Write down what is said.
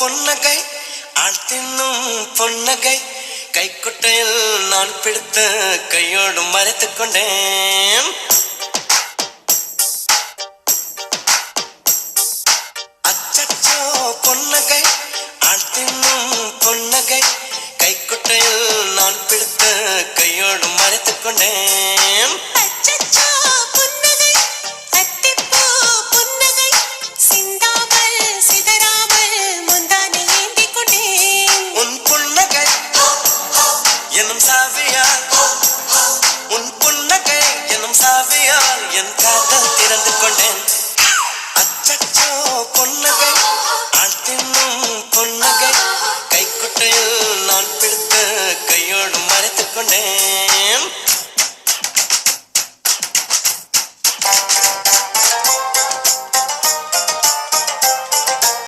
பொன்னகை ஆள் தின்னும் பொன்னகை. கைக்குட்டையில் நான் பிடித்து கையோடு மறைத்து கொண்டேன். அச்சோ பொன்னகை ஆள் தின்னும் பொன்னகை. கைக்குட்டையில் நான் பிடித்து கையோடு மறைத்து கொண்டேன். சாவியால். உன் புன்னகை எனும் சாவியால் என் காதல் திறந்து கொண்டேன். அச்சச்சோ பொன்னகை. ஆள் பொன்னகை. கைக்குட்டையில் நான் பிடித்து கையோடு மறைத்துக் கொண்டேன்.